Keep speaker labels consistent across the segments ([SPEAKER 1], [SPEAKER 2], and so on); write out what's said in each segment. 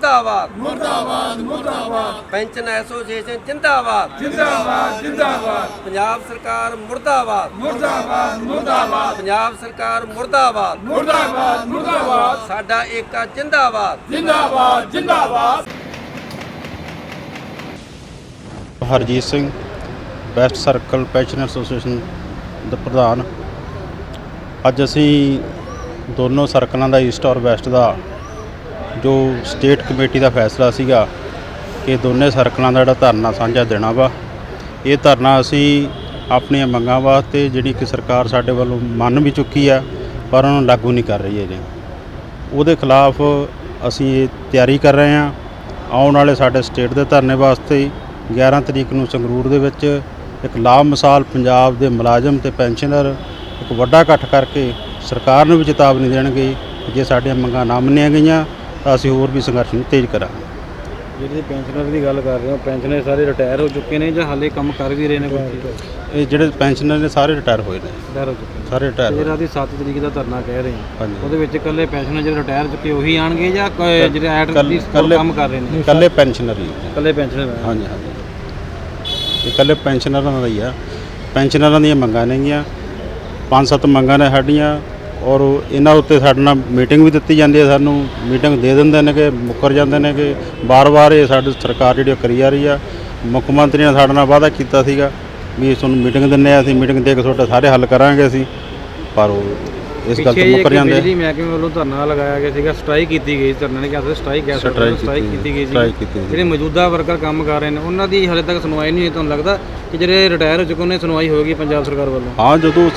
[SPEAKER 1] ਮੁਰਦਾਬਾਦ
[SPEAKER 2] ਮੁਰਦਾਬਾਦ ਮੁਰਦਾਬਾਦ।
[SPEAKER 1] ਪੈਨਸ਼ਨ ਐਸੋਸੀਏਸ਼ਨ ਜਿੰਦਾਬਾਦ।
[SPEAKER 2] ਜਿੰਦਾਬਾਦ ਜਿੰਦਾਬਾਦ।
[SPEAKER 1] ਪੰਜਾਬ ਸਰਕਾਰ ਮੁਰਦਾਬਾਦ।
[SPEAKER 2] ਮੁਰਦਾਬਾਦ ਮੁਰਦਾਬਾਦ।
[SPEAKER 1] ਪੰਜਾਬ ਸਰਕਾਰ ਮੁਰਦਾਬਾਦ।
[SPEAKER 2] ਮੁਰਦਾਬਾਦ ਮੁਰਦਾਬਾਦ।
[SPEAKER 1] ਸਾਡਾ ਏਕਾ ਜਿੰਦਾਬਾਦ।
[SPEAKER 2] ਜਿੰਦਾਬਾਦ ਜਿੰਦਾਬਾਦ।
[SPEAKER 3] Harjit Singh best circle pension association ਦਾ ਪ੍ਰਧਾਨ। ਅੱਜ ਅਸੀਂ ਦੋਨੋਂ ਸਰਕਲਾਂ ਦਾ ਈਸਟ ਔਰ ਵੈਸਟ ਦਾ ਜੋ ਸਟੇਟ ਕਮੇਟੀ ਦਾ ਫੈਸਲਾ ਸੀਗਾ ਕਿ ਦੋਨੇ ਸਰਕਲਾਂ ਦਾ ਜਿਹੜਾ ਧਰਨਾ ਸਾਂਝਾ ਦੇਣਾ ਵਾ, ਇਹ ਧਰਨਾ ਅਸੀਂ ਆਪਣੀਆਂ ਮੰਗਾਂ ਵਾਸਤੇ ਜਿਹੜੀ ਕਿ ਸਰਕਾਰ ਸਾਡੇ ਵੱਲੋਂ ਮੰਨ ਵੀ ਚੁੱਕੀ ਆ, ਪਰ ਉਹਨੂੰ ਲਾਗੂ ਨਹੀਂ ਕਰ ਰਹੀ ਹੈ ਜੀ ਉਹਦੇ ਖਿਲਾਫ ਅਸੀਂ ਇਹ ਤਿਆਰੀ ਕਰ ਰਹੇ ਹਾਂ। ਆਉਣ ਵਾਲੇ ਸਾਡੇ ਸਟੇਟ ਦੇ ਧਰਨੇ ਵਾਸਤੇ 11 ਤਰੀਕ ਨੂੰ ਸੰਗਰੂਰ ਦੇ ਵਿੱਚ ਇੱਕ ਲਾਭ ਮਿਸਾਲ ਪੰਜਾਬ ਦੇ ਮੁਲਾਜ਼ਮ ਤੇ ਪੈਨਸ਼ਨਰ ਇੱਕ ਵੱਡਾ ਇਕੱਠ ਕਰਕੇ ਸਰਕਾਰ ਨੂੰ ਵੀ ਚੇਤਾਵਨੀ ਦੇਣਗੇ ਜੇ ਸਾਡੀਆਂ ਮੰਗਾਂ ਨਾ ਮੰਨੀਆਂ ਗਈਆਂ ਅਸੀਂ ਹੋਰ ਵੀ ਸੰਘਰਸ਼ ਨੂੰ ਤੇਜ਼ ਕਰਾਂਗੇ।
[SPEAKER 4] ਜਿਹੜੀ ਪੈਨਸ਼ਨਰ ਦੀ ਗੱਲ ਕਰ ਰਹੇ ਹੋ ਪੈਨਸ਼ਨਰ ਸਾਰੇ ਰਿਟਾਇਰ ਹੋ ਚੁੱਕੇ ਨੇ ਜਾਂ ਹਾਲੇ ਕੰਮ ਕਰ ਵੀ ਰਹੇ ਨੇ ਕੋਈ
[SPEAKER 3] ਇਹ ਜਿਹੜੇ ਪੈਨਸ਼ਨਰ ਨੇ ਸਾਰੇ ਰਿਟਾਇਰ ਹੋਏ ਨੇ।
[SPEAKER 4] ਰਿਟਾਇਰ ਹੋ ਚੁੱਕੇ ਨੇ।
[SPEAKER 3] ਸਾਰੇ ਰਿਟਾਇਰ
[SPEAKER 4] ਤੇ ਜਿਹੜਾ ਦੀ 7 ਤਰੀਕ ਦਾ ਧਰਨਾ ਕਹਿ ਰਹੇ ਹਾਂ। ਉਹਦੇ ਵਿੱਚ ਇਕੱਲੇ ਪੈਨਸ਼ਨਰ ਜਿਹੜੇ ਰਿਟਾਇਰ ਚੁੱਕੇ ਉਹੀ ਆਣਗੇ ਜਾਂ ਜਿਹੜੇ ਐਡ
[SPEAKER 3] ਕੱਲ੍ਹ-
[SPEAKER 4] ਦੀ ਕੰਮ ਕਰ ਰਹੇ ਨੇ?
[SPEAKER 3] ਇਕੱਲੇ ਪੈਨਸ਼ਨਰ ਹੀ
[SPEAKER 4] ਇਕੱਲੇ ਪੈਨਸ਼ਨਰ
[SPEAKER 3] ਹਾਂਜੀ ਹਾਂਜੀ। ਇਹ ਇਕੱਲੇ ਪੈਨਸ਼ਨਰਾਂ ਦਾ ਹੀ ਆ। ਪੈਨਸ਼ਨਰਾਂ ਦੀਆਂ ਮੰਗਾਂ ਨੇਗੀਆਂ। ਪੰਜ ਸੱਤ ਮੰਗਾਂ ਨੇ ਸਾਡੀਆਂ। ਔਰ ਇਹਨਾਂ ਉੱਤੇ ਸਾਡੇ ਨਾਲ ਮੀਟਿੰਗ ਵੀ ਦਿੱਤੀ ਜਾਂਦੀ ਹੈ ਸਾਨੂੰ। ਮੀਟਿੰਗ ਦੇ ਦਿੰਦੇ ਨੇ ਕਿ ਮੁੱਕਰ ਜਾਂਦੇ ਨੇ ਕਿ ਬਾਰ-ਬਾਰ ਇਹ ਸਾਡੀ ਸਰਕਾਰ ਜਿਹੜੀ ਉਹ ਕਰੀ ਜਾ ਰਹੀ ਆ। ਮੁੱਖ ਮੰਤਰੀ ਨੇ ਸਾਡੇ ਨਾਲ ਵਾਅਦਾ ਕੀਤਾ ਸੀਗਾ ਵੀ ਤੁਹਾਨੂੰ ਮੀਟਿੰਗ ਦਿੰਨੇ ਆ ਅਸੀਂ ਮੀਟਿੰਗ ਦੇ ਕੇ ਤੁਹਾਡੇ ਸਾਰੇ ਹੱਲ ਕਰਾਂਗੇ ਅਸੀਂ। ਪਰ ਉਹ ਇਸ ਗੱਲ ਤੋਂ ਮੁੱਕਰ ਜਾਂਦੇ।
[SPEAKER 4] ਬਿਜਲੀ ਮਹਿਕਮੇ ਵੱਲੋਂ ਧਰਨਾ ਲਗਾਇਆ ਗਿਆ ਸੀਗਾ ਸਟ੍ਰਾਈਕ ਕੀਤੀ ਗਈ ਧਰਨਾ ਨੇ ਕਿਹਾ ਸੀ ਸਟ੍ਰਾਈਕ
[SPEAKER 3] Strike
[SPEAKER 4] ਸਟ੍ਰਾਈਕ
[SPEAKER 3] ਕੀਤੀ
[SPEAKER 4] ਗਈ ਸੀ। ਜਿਹੜੇ ਮੌਜੂਦਾ ਵਰਕਰ ਕੰਮ ਕਰ ਰਹੇ ਨੇ ਉਹਨਾਂ ਦੀ ਹਾਲੇ ਤੱਕ ਸੁਣਵਾਈ ਨਹੀਂ ਹੋਈ ਤੁਹਾਨੂੰ ਲੱਗਦਾ ਕਿ ਜਿਹੜੇ ਰਿਟਾਇਰ ਹੋ ਚੁੱਕੇ ਨੇ ਸੁਣਵਾਈ ਹੋਏਗੀ ਪੰਜਾਬ ਸਰਕਾਰ ਵੱਲੋਂ
[SPEAKER 3] ਹਾਂ ਜਦੋਂ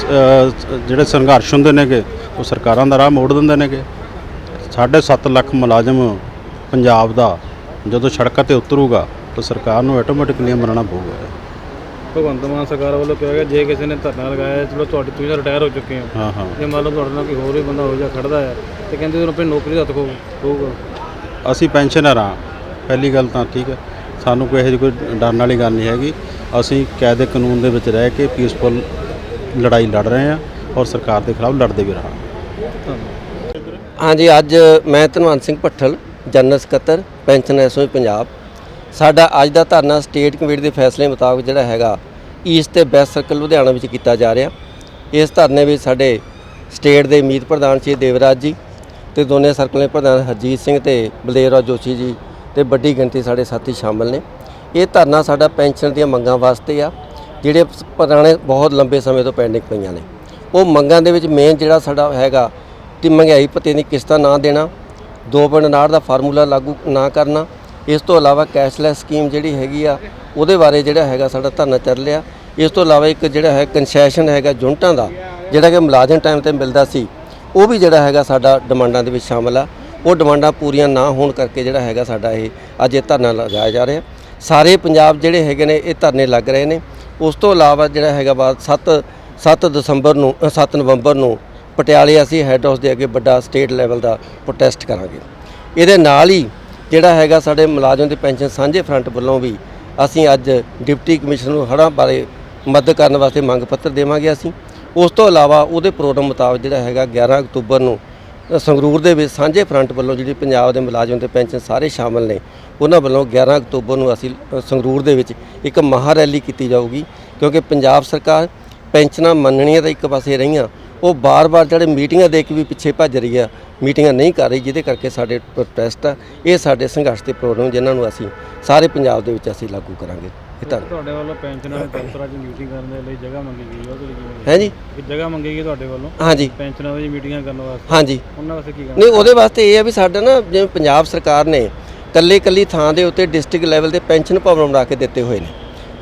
[SPEAKER 3] ਜਿਹੜੇ ਸੰਘਰਸ਼ ਹੁੰਦੇ ਨੇਗੇ ਉਹ ਸਰਕਾਰਾਂ ਦਾ ਰਾਹ ਮੋੜ ਦਿੰਦੇ ਨੇਗੇ ਸਾਢੇ ਸੱਤ ਲੱਖ ਮੁਲਾਜ਼ਮ ਪੰਜਾਬ ਦਾ ਜਦੋਂ ਸੜਕਾਂ ਤੇ ਉਤਰੂਗਾ ਤਾਂ ਸਰਕਾਰ ਨੂੰ ਆਟੋਮੈਟਿਕਲੀ ਮੰਨਣਾ ਪਊਗਾ
[SPEAKER 4] ਭਗਵੰਤ ਮਾਨ ਸਰਕਾਰ ਵੱਲੋਂ ਕਿਹਾ ਗਿਆ ਜੇ ਕਿਸੇ ਨੇ ਧਰਨਾ ਲਗਾਇਆ ਚਲੋ ਤੁਹਾਡੇ ਤੁਸੀਂ ਤਾਂ ਰਿਟਾਇਰ ਹੋ ਚੁੱਕੇ ਹੋ।
[SPEAKER 3] ਹਾਂ ਹਾਂ।
[SPEAKER 4] ਜੇ ਮੰਨ ਲਓ ਤੁਹਾਡੇ ਨਾਲ ਕੋਈ ਹੋਰ ਵੀ ਬੰਦਾ ਹੋ ਜਾ ਖੜਦਾ ਹੈ ਤੇ ਕਹਿੰਦੇ ਉਹਨੂੰ ਆਪਣੀ ਨੌਕਰੀ ਦਾ ਹੱਥ ਹੋਊਗਾ
[SPEAKER 3] ਅਸੀਂ ਪੈਨਸ਼ਨਰ ਹਾਂ। ਪਹਿਲੀ ਗੱਲ ਤਾਂ ਠੀਕ ਹੈ। ਸਾਨੂੰ ਕੋਈ ਇਹੋ ਜਿਹੀ ਕੋਈ ਡਰਨ ਵਾਲੀ ਗੱਲ ਨਹੀਂ ਹੈਗੀ। ਅਸੀਂ ਕਾਇਦੇ ਕਾਨੂੰਨ ਦੇ ਵਿੱਚ ਰਹਿ ਕੇ ਪੀਸਫੁਲ ਲੜਾਈ ਲੜ ਰਹੇ ਹਾਂ ਔਰ ਸਰਕਾਰ ਦੇ ਖਿਲਾਫ ਲੜਦੇ ਵੀ ਰਹਾਂਗੇ।
[SPEAKER 1] ਹਾਂਜੀ ਅੱਜ ਮੈਂ ਧਨਵੰਤ ਸਿੰਘ ਭੱਠਲ ਜਨਰਲ ਸਕੱਤਰ ਪੈਨਸ਼ਨ ਐਸੋਸੀਏਸ਼ਨ ਪੰਜਾਬ। ਸਾਡਾ ਅੱਜ ਦਾ ਧਰਨਾ ਸਟੇਟ ਕਮੇਟੀ ਦੇ ਫੈਸਲੇ ਮੁਤਾਬਕ ਜਿਹੜਾ ਹੈਗਾ ਈਸਟ ਤੇ ਵੈਸਟ ਸਰਕਲ ਲੁਧਿਆਣਾ ਵਿੱਚ ਕੀਤਾ ਜਾ ਰਿਹਾ। ਇਸ ਧਰਨੇ ਵਿੱਚ ਸਾਡੇ ਸਟੇਟ ਦੇ ਮੀਤ ਪ੍ਰਧਾਨ ਸ਼੍ਰੀ ਦੇਵਰਾਜ ਜੀ ਤੇ ਦੋਨੇ ਸਰਕਲ ਦੇ ਪ੍ਰਧਾਨ ਹਰਜੀਤ ਸਿੰਘ ਤੇ ਬਲਦੇਵਰਾਜ ਜੋਸ਼ੀ ਜੀ ਤੇ ਵੱਡੀ ਗਿਣਤੀ ਸਾਡੇ ਸਾਥੀ ਸ਼ਾਮਲ ਨੇ। ਇਹ ਧਰਨਾ ਸਾਡਾ ਪੈਨਸ਼ਨ ਦੀਆਂ ਮੰਗਾਂ ਵਾਸਤੇ ਆ, ਜਿਹੜੇ ਪੁਰਾਣੇ ਬਹੁਤ ਲੰਬੇ ਸਮੇਂ ਤੋਂ ਪੈਂਡਿੰਗ ਪਈਆਂ ਨੇ। ਉਹ ਮੰਗਾਂ ਦੇ ਵਿੱਚ ਮੇਨ ਜਿਹੜਾ ਸਾਡਾ ਹੈਗਾ, ਕਿ ਮਹਿੰਗਾਈ ਭੱਤੇ ਦੀ ਕਿਸ਼ਤਾਂ ਨਾ ਦੇਣਾ 2.9 ਦਾ ਫਾਰਮੂਲਾ ਲਾਗੂ ਨਾ ਕਰਨਾ ਇਸ ਤੋਂ ਇਲਾਵਾ ਕੈਸ਼ਲੈਸ ਸਕੀਮ ਜਿਹੜੀ ਹੈਗੀ ਆ ਉਹਦੇ ਬਾਰੇ ਜਿਹੜਾ ਹੈਗਾ ਸਾਡਾ ਧਰਨਾ ਚੱਲ ਰਿਹਾ। ਇਸ ਤੋਂ ਇਲਾਵਾ ਇੱਕ ਜਿਹੜਾ ਹੈ ਕਨਸੈਸ਼ਨ ਹੈਗਾ ਜੁਨਟਾਂ ਦਾ ਜਿਹੜਾ ਕਿ ਮੁਲਾਜ਼ਮ ਟਾਈਮ ਤੇ ਮਿਲਦਾ ਸੀ ਉਹ ਵੀ ਜਿਹੜਾ ਹੈਗਾ ਸਾਡਾ ਡਿਮਾਂਡਾਂ ਦੇ ਵਿੱਚ ਸ਼ਾਮਲ ਆ। ਉਹ ਡਿਮਾਂਡਾਂ ਪੂਰੀਆਂ ਨਾ ਹੋਣ ਕਰਕੇ ਜਿਹੜਾ ਹੈਗਾ ਸਾਡਾ ਇਹ ਅੱਜ ਇਹ ਧਰਨਾ ਲਗਾਇਆ ਜਾ ਰਿਹਾ। ਸਾਰੇ ਪੰਜਾਬ ਜਿਹੜੇ ਹੈਗੇ ਨੇ ਇਹ ਧਰਨੇ ਲੱਗ ਰਹੇ ਨੇ। ਉਸ ਤੋਂ ਇਲਾਵਾ ਜਿਹੜਾ ਹੈਗਾ ਬਾਅਦ 7 7 ਦਸੰਬਰ ਨੂੰ ਅ, 7 ਨਵੰਬਰ ਨੂੰ ਪਟਿਆਲੇ ਅਸੀਂ ਹੈੱਡ ਹਾਊਸ ਦੇ ਅੱਗੇ ਵੱਡਾ ਸਟੇਟ ਲੈਵਲ ਦਾ ਪ੍ਰੋਟੈਸਟ ਕਰਾਂਗੇ। ਇਹਦੇ ਨਾਲ ਹੀ ਜਿਹੜਾ ਹੈਗਾ ਸਾਡੇ ਮੁਲਾਜ਼ਮ ਦੇ ਪੈਨਸ਼ਨ ਸਾਂਝੇ ਫਰੰਟ ਵੱਲੋਂ ਵੀ ਅਸੀਂ ਅੱਜ ਡਿਪਟੀ ਕਮਿਸ਼ਨਰ ਨੂੰ ਹੜ੍ਹਾਂ ਬਾਰੇ ਮਦਦ ਕਰਨ ਵਾਸਤੇ ਮੰਗ ਪੱਤਰ ਦੇਵਾਂਗੇ ਅਸੀਂ। ਉਸ ਤੋਂ ਇਲਾਵਾ ਉਹਦੇ ਪ੍ਰੋਗਰਾਮ ਮੁਤਾਬਕ ਜਿਹੜਾ ਹੈਗਾ 11 ਅਕਤੂਬਰ ਨੂੰ ਸੰਗਰੂਰ ਦੇ ਵਿੱਚ ਸਾਂਝੇ ਫਰੰਟ ਵੱਲੋਂ ਜਿਹੜੀ ਪੰਜਾਬ ਦੇ ਮੁਲਾਜ਼ਮ ਤੇ ਪੈਨਸ਼ਨ ਸਾਰੇ ਸ਼ਾਮਲ ਨੇ, ਉਹਨਾਂ ਵੱਲੋਂ 11 ਅਕਤੂਬਰ ਨੂੰ ਅਸੀਂ ਸੰਗਰੂਰ ਦੇ ਵਿੱਚ ਇੱਕ ਮਹਾ ਰੈਲੀ ਕੀਤੀ ਜਾਊਗੀ। ਕਿਉਂਕਿ ਪੰਜਾਬ ਸਰਕਾਰ ਪੈਨਸ਼ਨਾਂ ਮੰਨਣੀਆਂ ਤਾਂ ਇੱਕ ਪਾਸੇ ਰਹੀਆਂ, ਉਹ ਬਾਰ-ਬਾਰ ਜਿਹੜੇ ਮੀਟਿੰਗਾਂ ਦੇ ਕੇ ਵੀ ਪਿੱਛੇ ਭੱਜ ਰਹੀ ਆ ਮੀਟਿੰਗਾਂ ਨਹੀਂ ਕਰ ਰਹੀ ਜਿਹਦੇ ਕਰਕੇ ਸਾਡੇ ਪ੍ਰੋਟੈਸਟ ਆ ਇਹ ਸਾਡੇ ਸੰਘਰਸ਼ ਦੇ ਪ੍ਰੋਗਰਾਮ ਜਿਨ੍ਹਾਂ ਨੂੰ ਅਸੀਂ ਸਾਰੇ ਪੰਜਾਬ ਦੇ ਵਿੱਚ ਅਸੀਂ ਲਾਗੂ ਕਰਾਂਗੇ। ਇਹ
[SPEAKER 4] ਤੁਹਾਡੇ ਵੱਲੋਂ ਪੈਨਸ਼ਨਰ ਦੇ ਦਫ਼ਤਰਾਂ 'ਚ ਮੀਟਿੰਗ ਕਰਨ ਦੇ ਲਈ ਜਗ੍ਹਾ ਮੰਗੀ ਗਈ ਉਹਦੇ ਲਈ ਕਿਵੇਂ
[SPEAKER 1] ਹੈ ਜੀ?
[SPEAKER 4] ਜਗ੍ਹਾ ਮੰਗੀ ਗਈ ਤੁਹਾਡੇ ਵੱਲੋਂ?
[SPEAKER 1] ਹਾਂਜੀ।
[SPEAKER 4] ਪੈਨਸ਼ਨਰ ਦੀ ਮੀਟਿੰਗਾਂ ਕਰਨ ਵਾਸਤੇ?
[SPEAKER 1] ਹਾਂਜੀ।
[SPEAKER 4] ਉਹਨਾਂ ਵਾਸਤੇ ਕੀ ਕਰਨਾ?
[SPEAKER 1] ਨਹੀਂ ਉਹਦੇ ਵਾਸਤੇ ਇਹ ਆ ਵੀ ਸਾਡਾ ਨਾ ਜਿਵੇਂ ਪੰਜਾਬ ਸਰਕਾਰ ਨੇ ਕੱਲੇ ਕੱਲੀ ਥਾਂ ਦੇ ਉੱਤੇ ਡਿਸਟ੍ਰਿਕਟ ਲੈਵਲ ਤੇ ਪੈਨਸ਼ਨ ਭਵਨ ਬਣਾ ਕੇ ਦਿੱਤੇ ਹੋਏ ਨੇ।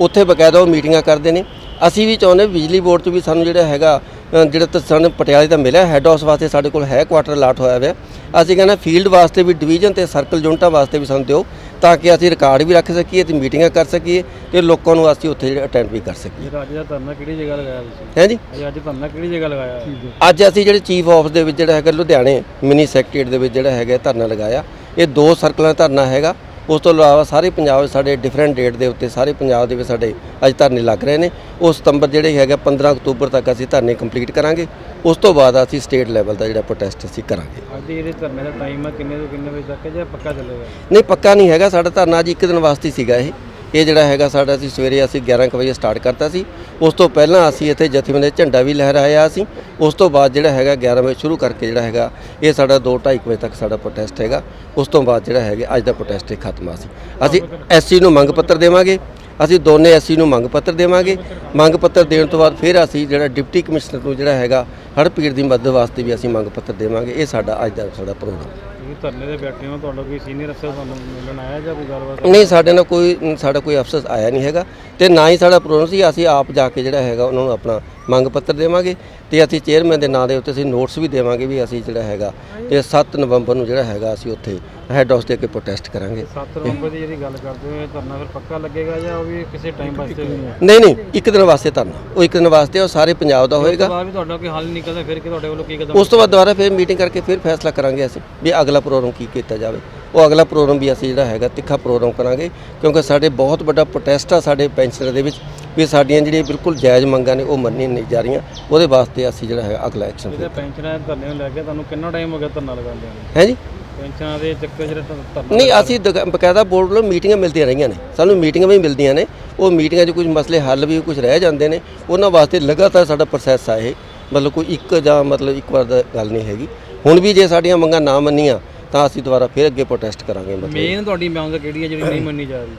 [SPEAKER 1] ਉੱਥੇ ਬਕਾਇਦਾ ਉਹ ਮੀਟਿੰਗਾਂ ਕਰਦੇ ਨੇ। ਅਸੀਂ ਵੀ ਚਾਹੁੰਦੇ ਬਿਜਲੀ ਬੋਰਡ 'ਚ ਵੀ ਸਾਨੂੰ ਜਿਹੜਾ ਹੈਗਾ ਜਿਹੜਾ ਤਾਂ ਸਾਨੂੰ ਪਟਿਆਲੇ ਦਾ ਮਿਲਿਆ ਹੈੱਡ ਹਾਊਸ ਵਾਸਤੇ ਸਾਡੇ ਕੋਲ ਹੈ ਕੁਆਟਰ ਅਲਾਟ ਹੋਇਆ ਹੋਇਆ ਅਸੀਂ ਕਹਿੰਦੇ ਫੀਲਡ ਵਾਸਤੇ ਵੀ ਡਿਵੀਜ਼ਨ ਤੇ ਸਰਕਲ ਯੂਨਿਟਾਂ ਵਾਸਤੇ ਵੀ ਸਾਨੂੰ ਦਿਓ ਤਾਂ ਕਿ ਅਸੀਂ ਰਿਕਾਰਡ ਵੀ ਰੱਖ ਸਕੀਏ ਤੇ ਮੀਟਿੰਗਾਂ ਕਰ ਸਕੀਏ ਤੇ ਲੋਕਾਂ ਨੂੰ ਅਸੀਂ ਉੱਥੇ ਜਿਹੜਾ ਅਟੈਂਡ ਵੀ ਕਰ ਸਕੀਏ।
[SPEAKER 4] ਅੱਜ ਦਾ ਧਰਨਾ ਕਿਹੜੀ ਜਗ੍ਹਾ ਲਗਾਇਆ ਤੁਸੀਂ?
[SPEAKER 1] ਹੈ ਜੀ?
[SPEAKER 4] ਅੱਜ ਧਰਨਾ ਕਿਹੜੀ ਜਗ੍ਹਾ ਲਗਾਇਆ
[SPEAKER 1] ਅੱਜ ਅਸੀਂ ਜਿਹੜੇ ਚੀਫ ਆਫਿਸ ਦੇ ਵਿੱਚ ਜਿਹੜਾ ਹੈਗਾ ਲੁਧਿਆਣੇ ਮਿਨੀ ਸੈਕਟਰੀਏਟ ਦੇ ਵਿੱਚ ਜਿਹੜਾ ਹੈਗਾ ਧਰਨਾ ਲਗਾਇਆ। ਇਹ ਦੋ ਸਰਕਲਾਂ ਦਾ ਧਰਨਾ ਹੈਗਾ। ਉਸ ਤੋਂ ਇਲਾਵਾ ਸਾਰੇ ਪੰਜਾਬ ਵਿੱਚ ਸਾਡੇ ਡਿਫਰੈਂਟ ਡੇਟ ਦੇ ਉੱਤੇ ਸਾਰੇ ਪੰਜਾਬ ਦੇ ਵਿੱਚ ਸਾਡੇ ਅੱਜ ਧਰਨੇ ਲੱਗ ਰਹੇ ਨੇ। ਉਹ ਸਤੰਬਰ ਜਿਹੜੇ ਹੈਗਾ 15 ਅਕਤੂਬਰ ਤੱਕ ਅਸੀਂ ਧਰਨੇ ਕੰਪਲੀਟ ਕਰਾਂਗੇ। ਉਸ ਤੋਂ ਬਾਅਦ ਅਸੀਂ ਸਟੇਟ ਲੈਵਲ ਦਾ ਜਿਹੜਾ ਪ੍ਰੋਟੈਸਟ ਅਸੀਂ ਕਰਾਂਗੇ।
[SPEAKER 4] ਅੱਜ ਦੀ ਜਿਹੜੇ ਧਰਨੇ ਦਾ ਟਾਈਮ ਹੈ ਕਿੰਨੇ ਤੋਂ ਕਿੰਨੇ ਵਜੇ ਤੱਕ ਹੈ ਜਾਂ ਪੱਕਾ ਚੱਲੇਗਾ?
[SPEAKER 1] ਨਹੀਂ ਪੱਕਾ ਨਹੀਂ ਹੈਗਾ। ਸਾਡਾ ਧਰਨਾ ਅੱਜ ਇੱਕ ਦਿਨ ਵਾਸਤੇ ਸੀਗਾ ਇਹ। ਇਹ ਜਿਹੜਾ ਹੈਗਾ ਸਾਡਾ ਅਸੀਂ ਸਵੇਰੇ ਅਸੀਂ 11 ਕੁ ਵਜੇ ਸਟਾਰਟ ਕਰਤਾ ਸੀ। ਉਸ ਤੋਂ ਪਹਿਲਾਂ ਅਸੀਂ ਇੱਥੇ ਜਥੇਬੰਦੀ ਝੰਡਾ ਵੀ ਲਹਿਰਾਇਆ ਸੀ। ਉਸ ਤੋਂ ਬਾਅਦ ਜਿਹੜਾ ਹੈਗਾ 11 ਵਜੇ ਸ਼ੁਰੂ ਕਰਕੇ ਜਿਹੜਾ ਹੈਗਾ, ਇਹ ਸਾਡਾ 2:30 ਵਜੇ ਤੱਕ ਸਾਡਾ ਪ੍ਰੋਟੈਸਟ ਹੈਗਾ। ਉਸ ਤੋਂ ਬਾਅਦ ਜਿਹੜਾ ਹੈਗਾ, ਅੱਜ ਦਾ ਪ੍ਰੋਟੈਸਟ ਇਹ ਖਤਮ ਆ ਸੀ। ਅਸੀਂ ਐਸਸੀ ਨੂੰ ਮੰਗ ਪੱਤਰ ਦੇਵਾਂਗੇ। ਅਸੀਂ ਦੋਨੇ ਐਸਸੀ ਨੂੰ ਮੰਗ ਪੱਤਰ ਦੇਵਾਂਗੇ। ਮੰਗ ਪੱਤਰ ਦੇਣ ਤੋਂ ਬਾਅਦ ਫਿਰ ਅਸੀਂ ਜਿਹੜਾ ਡਿਪਟੀ ਕਮਿਸ਼ਨਰ ਨੂੰ ਜਿਹੜਾ ਹੈਗਾ, ਹੜ੍ਹ ਪੀੜ ਦੀ ਮਦਦ ਵਾਸਤੇ ਵੀ ਅਸੀਂ ਮੰਗ ਪੱਤਰ ਦੇਵਾਂਗੇ। ਇਹ ਸਾਡਾ ਅੱਜ ਦਾ ਸਾਡਾ ਪ੍ਰੋਗਰਾਮ
[SPEAKER 4] ਧਰਨੇ ਦੇ ਬੈਠੇ ਹੋ, ਤੁਹਾਡਾ ਕੋਈ ਸੀਨੀਅਰ ਅਫਸਰ ਤੁਹਾਨੂੰ ਮਿਲਣ ਆਇਆ ਜਾਂ ਕੋਈ ਗੱਲਬਾਤ
[SPEAKER 1] ਨਹੀਂ, ਸਾਡੇ ਨਾਲ ਕੋਈ, ਸਾਡਾ ਕੋਈ ਅਫਸਰ ਆਇਆ ਨਹੀਂ ਹੈਗਾ ਤੇ ਨਾ ਹੀ ਸਾਡਾ ਪ੍ਰੋਗਰਾਮ ਸੀ, ਅਸੀਂ ਆਪ ਜਾ ਕੇ ਜਿਹੜਾ ਹੈਗਾ ਉਹਨਾਂ ਨੂੰ ਆਪਣਾ ਮੰਗ ਪੱਤਰ ਦੇਵਾਂਗੇ ਤੇ ਅਸੀਂ ਚੇਅਰਮੈਨ ਦੇ ਨਾਂ ਦੇ ਉੱਤੇ ਅਸੀਂ ਨੋਟਸ ਵੀ ਦੇਵਾਂਗੇ ਵੀ ਅਸੀਂ ਜਿਹੜਾ ਹੈਗਾ ਤੇ 7 ਨਵੰਬਰ ਨੂੰ ਜਿਹੜਾ ਹੈਗਾ ਅਸੀਂ ਉੱਥੇ ਹੈੱਡ ਹਾਊਸ ਦੇ ਅੱਗੇ ਪ੍ਰੋਟੈਸਟ ਕਰਾਂਗੇ।
[SPEAKER 4] 7 ਨਵੰਬਰ ਦੀ ਜਿਹੜੀ ਗੱਲ ਕਰਦੇ ਹੋ ਇਹ ਧਰਨਾ ਫਿਰ ਪੱਕਾ ਲੱਗੇਗਾ ਜਾਂ ਉਹ ਵੀ ਕਿਸੇ ਟਾਈਮ ਵਾਸਤੇ
[SPEAKER 1] ਨਹੀਂ ਨਹੀਂ ਇੱਕ ਦਿਨ ਵਾਸਤੇ ਧਰਨਾ। ਉਹ ਇੱਕ ਦਿਨ ਵਾਸਤੇ ਉਹ ਸਾਰੇ ਪੰਜਾਬ ਦਾ ਹੋਏਗਾ।
[SPEAKER 4] ਬਾਅਦ ਵੀ ਤੁਹਾਡਾ ਕੋਈ ਹੱਲ ਨਹੀਂ ਨਿਕਲਦਾ ਫਿਰ ਕਿ ਤੁਹਾਡੇ ਵੱਲੋਂ ਕੀ ਕਦਮ
[SPEAKER 1] ਉਸ ਤੋਂ ਬਾਅਦ ਦੁਬਾਰਾ ਫਿਰ ਮੀਟਿੰਗ ਕਰਕੇ ਫਿਰ ਫੈਸਲਾ ਕਰਾਂਗੇ ਅਸੀਂ ਵੀ ਅਗਲਾ ਪ੍ਰੋਗਰਾਮ ਕੀ ਕੀਤਾ ਜਾਵੇ। ਉਹ ਅਗਲਾ ਪ੍ਰੋਗਰਾਮ ਵੀ ਅਸੀਂ ਜਿਹੜਾ ਹੈਗਾ ਤਿੱਖਾ ਪ੍ਰੋਗਰਾਮ ਕਰਾਂਗੇ ਕਿਉਂਕਿ ਸਾਡੇ ਬਹੁਤ ਵੱਡਾ ਪ੍ਰੋਟੈਸਟ ਆ ਸਾਡੇ ਪੈਨਸ਼ਨਰ ਦੇ ਵਿੱਚ ਵੀ ਸਾਡੀਆਂ ਜਿਹੜੀਆਂ ਬਿਲਕੁਲ ਜਾਇਜ਼ ਮੰਗਾਂ ਨੇ ਉਹ ਮੰਨੀਆਂ ਨਹੀਂ ਜਾ ਰਹੀਆਂ ਉਹਦੇ ਵਾਸਤੇ ਅਸੀਂ ਜਿਹੜਾ ਹੈਗਾ ਅਗਲਾ ਐਕਸ਼ਨ
[SPEAKER 4] ਇਹਦੇ ਪੈਨਸ਼ਨਾਂ ਦੇ ਧਰਨੇ ਨੂੰ ਲੈ ਕੇ ਤੁਹਾਨੂੰ ਕਿੰਨਾ ਟਾਈਮ ਹੋ ਗਿਆ ਧਰਨਾ ਲਗਾਉਂਦੇ ਨੂੰ
[SPEAKER 1] ਹੈ ਜੀ?
[SPEAKER 4] ਪੈਨਸ਼ਨਾਂ ਦੇ ਚੱਕਰ ਜਿਹੜਾ ਧਰ- ਧਰਨਾ
[SPEAKER 1] ਨਹੀਂ ਅਸੀਂ ਬਕਾਇਦਾ ਬੋਰਡ ਵੱਲੋਂ ਮੀਟਿੰਗਾਂ ਮਿਲਦੀਆਂ ਰਹੀਆਂ ਨੇ ਸਾਨੂੰ ਮੀਟਿੰਗਾਂ ਵੀ ਮਿਲਦੀਆਂ ਨੇ ਉਹ ਮੀਟਿੰਗਾਂ 'ਚ ਕੁਝ ਮਸਲੇ ਹੱਲ ਵੀ ਕੁਝ ਰਹਿ ਜਾਂਦੇ ਨੇ ਉਹਨਾਂ ਵਾਸਤੇ ਲਗਾਤਾਰ ਸਾਡਾ ਪ੍ਰੋਸੈਸ ਆ ਇਹ ਮਤਲਬ ਕੋਈ ਇੱਕ ਜਾਂ ਮਤਲਬ ਇੱਕ ਵਾਰ ਦਾ ਗੱਲ ਨਹੀਂ ਹੈਗੀ। ਹੁਣ ਵੀ ਜੇ ਸਾਡੀਆਂ ਮੰਗਾਂ ਨਾ ਮੰਨੀਆਂ ਤਾਂ ਅਸੀਂ ਦੁਬਾਰਾ ਫਿਰ ਅੱਗੇ ਪ੍ਰੋਟੈਸਟ ਕਰਾਂਗੇ ਮਤਲਬ।
[SPEAKER 4] ਮੇਨ ਤੁਹਾਡੀ ਮੰਗ ਕਿਹੜੀ ਹੈ ਜਿਹੜੀ ਨਹੀਂ ਮੰਨੀ ਜਾ ਰਹੀ?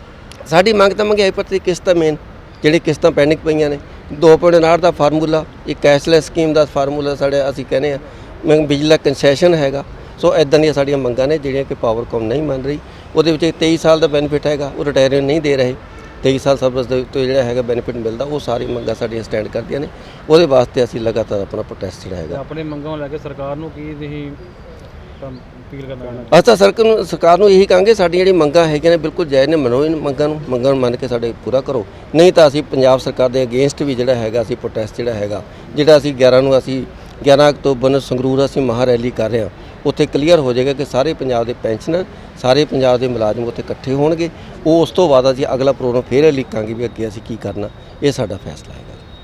[SPEAKER 1] ਸਾਡੀ ਮੰਗ ਤਾਂ ਮੰਗਾਈ ਪ੍ਰਤੀ ਕਿਸ਼ਤਾਂ ਮੇਨ ਜਿਹੜੀ ਕਿਸ਼ਤਾਂ ਪੈਂਡਿੰਗ ਪਈਆਂ ਨੇ। 2.9 ਦਾ ਫਾਰਮੂਲਾ ਇੱਕ ਕੈਸ਼ਲੈਸ ਸਕੀਮ ਦਾ ਫਾਰਮੂਲਾ ਸਾਡੇ ਅਸੀਂ ਕਹਿੰਦੇ ਆ ਮੈਂ ਬਿਜਲੀ ਦਾ ਕੰਸੈਸ਼ਨ ਹੈਗਾ। ਸੋ ਇਦਾਂ ਦੀਆਂ ਸਾਡੀਆਂ ਮੰਗਾਂ ਨੇ ਜਿਹੜੀਆਂ ਕਿ ਪਾਵਰਕਾਮ ਨਹੀਂ ਮੰਨ ਰਹੀ। ਉਹਦੇ ਵਿੱਚ 23 ਸਾਲ ਦਾ ਬੈਨੀਫਿਟ ਹੈਗਾ ਉਹ ਰਿਟਾਇਰ ਨਹੀਂ ਦੇ ਰਹੇ। 23 ਸਾਲ ਸਰਵਿਸ ਦੇ ਉੱਤੇ ਜਿਹੜਾ ਹੈਗਾ ਬੈਨੀਫਿਟ ਮਿਲਦਾ ਉਹ ਸਾਰੀ ਮੰਗਾਂ ਸਾਡੀਆਂ ਸਟੈਂਡ ਕਰਦੀਆਂ ਨੇ। ਉਹਦੇ ਵਾਸਤੇ ਅਸੀਂ ਲਗਾਤਾਰ ਆਪਣਾ ਪ੍ਰੋਟੈਸਟ ਜਿਹੜਾ
[SPEAKER 4] ਤੇ
[SPEAKER 1] ਹੈਗਾ।
[SPEAKER 4] ਆਪਣੇ ਮੰਗਾਂ ਨੂੰ ਲੈ ਕੇ ਸਰਕਾਰ ਨੂੰ ਕੀ ਤੁਸੀਂ ਅਪੀਲ ਕਰਨਾ
[SPEAKER 1] ਅਸੀਂ ਤਾਂ ਸਰਕਾਰ ਨੂੰ ਸਰਕਾਰ ਨੂੰ ਇਹੀ ਕਹਾਂਗੇ ਸਾਡੀ ਜਿਹੜੀਆਂ ਮੰਗਾਂ ਹੈਗੀਆਂ ਨੇ, ਬਿਲਕੁਲ ਜਾਇਜ਼ ਨੇ, ਮੰਨੋ ਇਹਨਾਂ, ਮੰਗਾਂ ਨੂੰ ਮੰਗਾਂ ਨੂੰ ਮੰਨ ਕੇ ਸਾਡੇ ਪੂਰਾ ਕਰੋ। ਨਹੀਂ ਤਾਂ ਅਸੀਂ ਪੰਜਾਬ ਸਰਕਾਰ ਦੇ ਅਗੇਂਸਟ ਵੀ ਜਿਹੜਾ ਹੈਗਾ, ਅਸੀਂ ਪ੍ਰੋਟੈਸਟ ਜਿਹੜਾ ਹੈਗਾ, ਜਿਹੜਾ ਅਸੀਂ 11 ਨੂੰ ਅਸੀਂ 11 ਅਕਤੂਬਰ ਨੂੰ ਸੰਗਰੂਰ ਅਸੀਂ ਮਹਾ ਰੈਲੀ ਕਰ ਰਹੇ ਹਾਂ, ਉੱਥੇ ਕਲੀਅਰ ਹੋ ਜਾਏਗਾ ਕਿ ਸਾਰੇ ਪੰਜਾਬ ਦੇ ਪੈਨਸ਼ਨਰ ਸਾਰੇ ਪੰਜਾਬ ਦੇ ਮੁਲਾਜ਼ਮ ਉੱਥੇ ਇਕੱਠੇ ਹੋਣਗੇ। ਉਹ ਉਸ ਤੋਂ ਬਾਅਦ ਅਸੀਂ ਅਗਲਾ ਪ੍ਰੋਗਰਾਮ ਫੇਰ ਲਿਖਾਂਗੇ ਵੀ ਅੱਗੇ ਅਸੀਂ ਕੀ ਕਰਨਾ, ਇਹ ਸਾਡਾ ਫੈਸਲਾ ਹੈਗਾ।